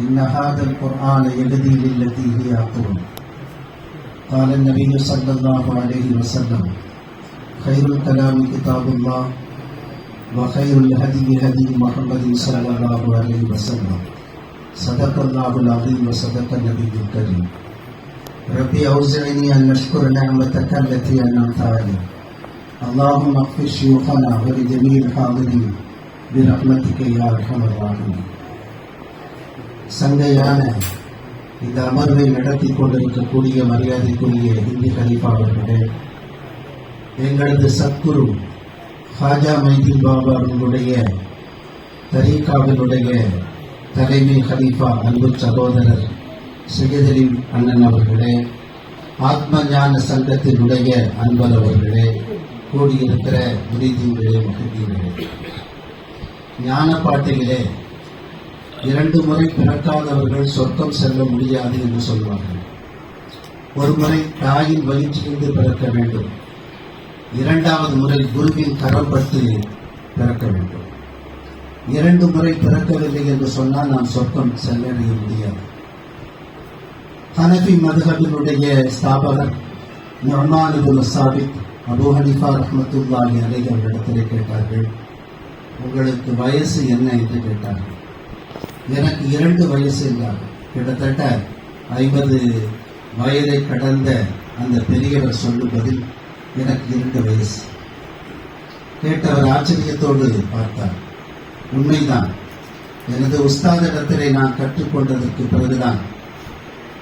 إن هذا القرآن يهدي للتي هي أقوم. قال النبي صلى الله عليه وسلم خير الكلام كتاب الله وخير الهدي هدي محمد صلى الله عليه وسلم. صدق الله العظيم وصدق النبي الكريم. ربي أوزعني أن نشكر نعمتك التي أنعمت علي اللهم اغفر شيوخنا ولجميع الحاضرين برحمتك يا أرحم الراحمين. சங்கையான இந்த அமர்வை நடத்தி கொண்டிருக்கக்கூடிய மரியாதைக்குரிய இந்தி கலிப்பாளர்களே எங்களது சத்குரு ஹாஜா மைதீன் பாபா அவர்களுடைய தரீகாவினுடைய தலைமை ஹலீஃபா அன்பு சகோதரர் சையதலி அண்ணன் அவர்களே ஆத்ம ஞான சங்கத்தினுடைய அன்பர் அவர்களே கூடியிருக்கிற முறிதீங்களே மகிழ்ந்தீங்களே ஞான பாட்டையிலே இரண்டு முறை பிறக்காதவர்கள் சொர்க்கம் செல்ல முடியாது என்று சொல்வார்கள். ஒரு முறை தாயின் வயிற்றிலிருந்து பிறக்க வேண்டும். இரண்டாவது முறை குருவின் கரம் பட்டு பிறக்க வேண்டும். இரண்டு முறை பிறக்கவில்லை என்று சொன்னால் நாம் சொர்க்கம் செல்லடைய முடியாது. ஹனபி மதுகபினுடைய ஸ்தாபகர் நொர்மான் சாபித் அபு ஹனிஃபா ரஹமத்துல்லாஹி அலை அவர்களிடத்திலே கேட்டார்கள் உங்களுக்கு வயசு என்ன? என்று கேட்டார்கள். எனக்கு இரண்டு வயசு என்றார் கிட்டத்தட்ட ஐம்பது வயதை கடந்த அந்த பெரியவர் சொல்லும் பதில் எனக்கு இரண்டு வயசு. கேட்டவர் ஆச்சரியத்தோடு பார்த்தார். உண்மைதான். எனது உஸ்தாதிடத்திலே நான் கற்றுக்கொண்டதற்கு பிறகுதான்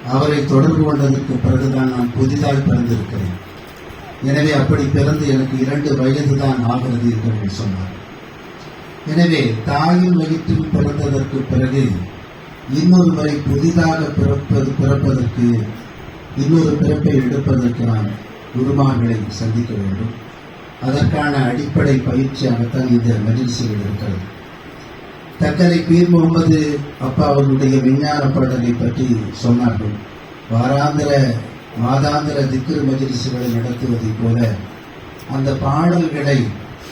அவரை தொடர்பு கொண்டதற்கு பிறகுதான் நான் புதிதாக பிறந்திருக்கிறேன். எனவே அப்படி பிறந்து எனக்கு இரண்டு வயதுதான் ஆகிறது என்று சொன்னார். எனவே தாயின் வயிற்றில் பிறந்ததற்கு பிறகு இன்னொரு முறை புதிதாக பிறப்பது பிறப்பதற்கு இன்னொரு பிறப்பை எடுப்பதற்கு நாம் குருமார்களை சந்திக்க வேண்டும். அதற்கான அடிப்படை பயிற்சியாகத்தான் இந்த மஜில்சிகள் இருக்கிறது. தக்கரை பீர் முகமது அப்பா அவர்களுடைய விஞ்ஞான பாடலை பற்றி சொன்னார்கள். வாராந்திர மாதாந்திர திக்ரு மஜிலிசுகளை நடத்துவதைப் போல அந்த பாடல்களை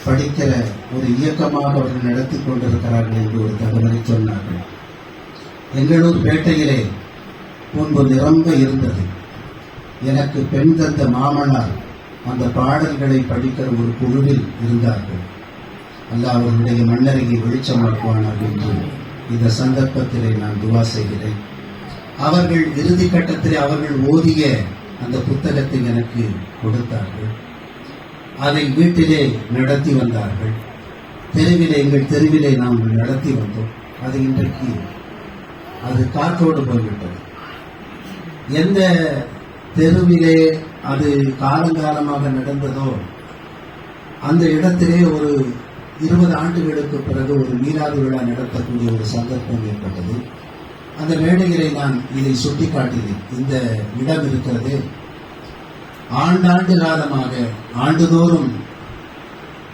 படிக்கிற ஒரு இயக்கமாக அவர்கள் நடத்தி கொண்டிருக்கிறார்கள் என்று ஒரு தகவலை சொன்னார்கள். எங்களூர் பேட்டையிலே முன்பு நிரம்ப இருந்தது. எனக்கு பெண் தந்த மாமனார் அந்த பாடல்களை படிக்கிற ஒரு குழுவில் இருந்தார்கள். அல்ல அவர்களுடைய மண்ணருகை வெளிச்சமாக்குவானார் என்று இந்த சந்தர்ப்பத்திலே நான் துவா செய்கிறேன். அவர்கள் இறுதி கட்டத்திலே அவர்கள் ஓதிய அந்த புத்தகத்தை எனக்கு கொடுத்தார்கள். அதை வீட்டிலே நடத்தி வந்தார்கள். தெருவிலே எங்கள் தெருவிலே நாம் நடத்தி வந்தோம். அது இன்றைக்கு அது காற்றோடு போய்விட்டது. எந்த தெருவிலே அது காலங்காலமாக நடந்ததோ அந்த இடத்திலே ஒரு இருபது ஆண்டுகளுக்கு பிறகு ஒரு மீளாது விழா நடத்தக்கூடிய ஒரு சந்தர்ப்பம் ஏற்பட்டது. அந்த மேடையிலே நான் இதை சுட்டிக்காட்டினேன். இந்த இடம் இருக்கிறது ஆண்டாண்டு காலமாக ஆண்டுதோறும்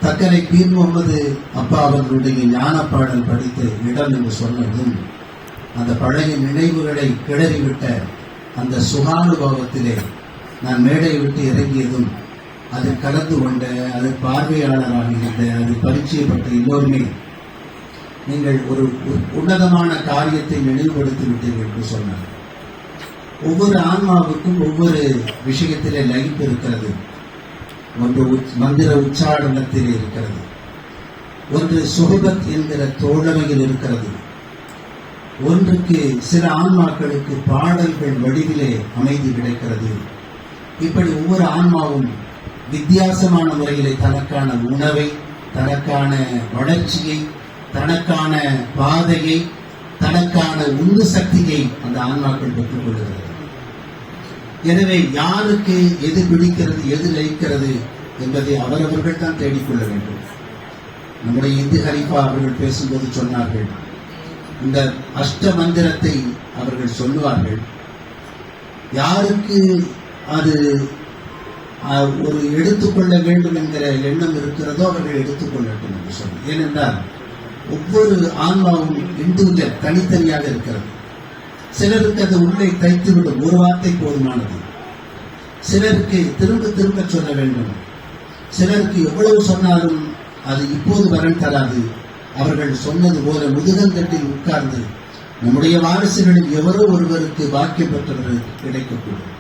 தக்கரை பீர் முகமது அப்பா அவர்களுடைய ஞான பாடல் படித்த இடம் என்று சொன்னதும் அந்த பழைய நினைவுகளை கிளறிவிட்ட அந்த சுகானுபவத்திலே நான் மேடை விட்டு இறங்கியதும் அதில் கலந்து கொண்ட அது பார்வையாளராக இருந்த அது பரிச்சயப்பட்ட எல்லோருமே நீங்கள் ஒரு உன்னதமான காரியத்தை நினைவுபடுத்தி விட்டீர்கள் என்று சொன்னார் ஒவ்வொரு ஆன்மாவுக்கும் ஒவ்வொரு விஷயத்திலே லைஃப் இருக்கிறது. ஒன்று மந்திர உச்சாரணத்தில் இருக்கிறது. ஒன்று சுகபத் என்கிற தோழமையில் இருக்கிறது. ஒன்றுக்கு சில ஆன்மாக்களுக்கு பாடல்கள் வடிவிலே அமைதி கிடைக்கிறது. இப்படி ஒவ்வொரு ஆன்மாவும் வித்தியாசமான முறையிலே தனக்கான உணவை தனக்கான வளர்ச்சியை தனக்கான பாதையை தனக்கான உந்து சக்தியை அந்த ஆன்மாக்கள் பெற்றுக் கொள்கிறது எனவே யாருக்கு எது பிடிக்கிறது எது லயிக்கிறது என்பதை அவரவர்கள் தான் தேடிக்கொள்ள வேண்டும். நம்முடைய இந்து ஹரிஃபா அவர்கள் பேசும்போது சொன்னார்கள் இந்த அஷ்ட மந்திரத்தை அவர்கள் சொல்லுவார்கள் யாருக்கு அது ஒரு எடுத்துக்கொள்ள வேண்டும் என்கிற எண்ணம் இருக்கிறதோ அவர்கள் எடுத்துக்கொள்ளட்டும் என்று சொல்லி ஏனென்றால் ஒவ்வொரு ஆன்மாவும் இண்டிவிஜுவல் தனித்தனியாக இருக்கிறது. சிலருக்கு அது உள்ளே தைத்துவிடும். ஒரு வார்த்தை போதுமானது. சிலருக்கு திரும்ப திரும்ப சொல்ல வேண்டும். சிலருக்கு எவ்வளவு சொன்னாலும் அது இப்போது வரன் தராது. அவர்கள் சொன்னது போல முதுகந்தட்டில் உட்கார்ந்து நம்முடைய வாரிசுகளில் எவரோ ஒருவருக்கு பாக்கியம் பெற்றவர்களுக்கு கிடைக்கக்கூடும்.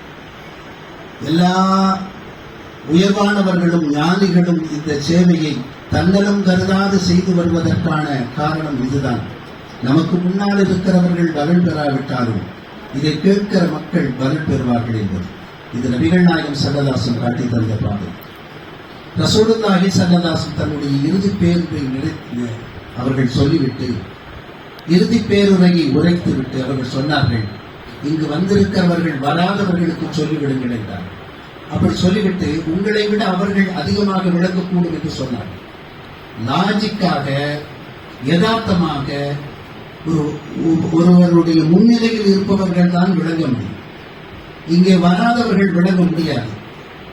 எல்லா உயர்வானவர்களும் ஞானிகளும் இந்த சேவையை தன்னலம் கருதாது செய்து வருவதற்கான காரணம் இதுதான். நமக்கு முன்னால் இருக்கிறவர்கள் பலன் பெறாவிட்டாலும் இதை கேட்கிற மக்கள் பலன் பெறுவார்கள் என்பது. இது நபிகள் நாயகம் சல்லதாசன் காட்டி தந்த பாதை ரசூலுல்லாஹி சல்லதாசன் தன்னுடைய இறுதி பேருரை நினைத்து அவர்கள் சொல்லிவிட்டு இறுதி பேருரையை உரைத்துவிட்டு அவர்கள் சொன்னார்கள் இங்கு வந்திருக்கிறவர்கள் வராதவர்களுக்கு சொல்லிவிடுங்கள் என்றார். அப்படி சொல்லிவிட்டு உங்களை விட அவர்கள் அதிகமாக விளங்கக்கூடும் என்று சொன்னார்கள். லாஜிக்காக யதார்த்தமாக ஒருவருடைய முன்னிலையில் இருப்பவர்கள் தான் விளங்க முடியும். இங்கே வராதவர்கள் விளங்க முடியாது.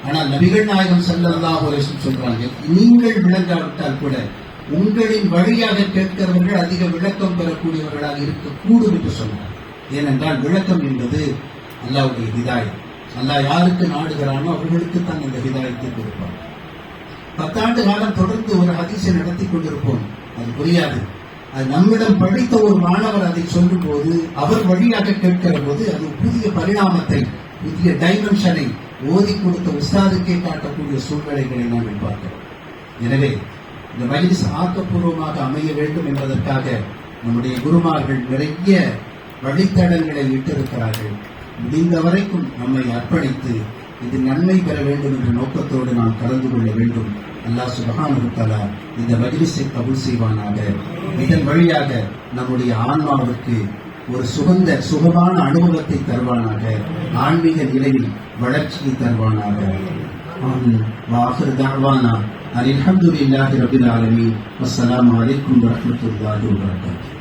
ஆனால் நபிகள் நாயகம் ஸல்லல்லாஹு அலைஹி சொல்றாங்க நீங்கள் விளங்காவிட்டால் கூட உங்களின் வழியாக கேட்கிறவர்கள் அதிக விளக்கம் பெறக்கூடியவர்களாக இருக்கக்கூடும் என்று சொன்னார் ஏனென்றால் விளக்கம் என்பது அல்லாவுடைய விதாயம் அல்லாஹ் யாருக்கு நாடுகிறானோ அவர்களுக்கு தான் இந்த விதாயத்தை கொடுப்பாங்க பத்தாண்டு காலம் தொடர்ந்து ஒரு அதிசயம் நடத்தி கொண்டிருப்போம். அது புரியாது. அது நம்மிடம் படித்த ஒரு மாணவர் அதை சொல்லும் போது அவர் வழியாக கேட்கிற போது அது புதிய பரிணாமத்தை புதிய டைமென்ஷனை ஓதி கொடுத்த உஸ்தாதுக்கே காட்டக்கூடிய சூழ்நிலைகளை நாங்கள் பார்க்கிறோம் எனவே இந்த மஜ்லிஸ் ஆக்கப்பூர்வமாக அமைய வேண்டும் என்பதற்காக நம்முடைய குருமார்கள் நிறைய வழித்தடங்களை இட்டிருக்கிறார்கள். முடிந்த வரைக்கும் நம்மை அர்ப்பணித்து இது நன்மை பெற வேண்டும் என்ற நோக்கத்தோடு நாம் கலந்து கொள்ள வேண்டும். அல்லாஹ் சுபஹானஹு இந்த மஜ்லிஸை கபுல் செய்வானாக. இதன் வழியாக நம்முடைய ஆன்மாவிற்கு ஒரு சுகந்த சுகமான அனுபவத்தை தருவானாக. ஆன்மீக நிலையில் வளர்ச்சியை தருவானாக. ஆமீன். தாழ்வானா தஅவானா அல்ஹம்துலில்லாஹி ரபில் ஆலமி அஸ்லாம் அலைக்கும் வரமத்துல்லாஹி வரகாத்து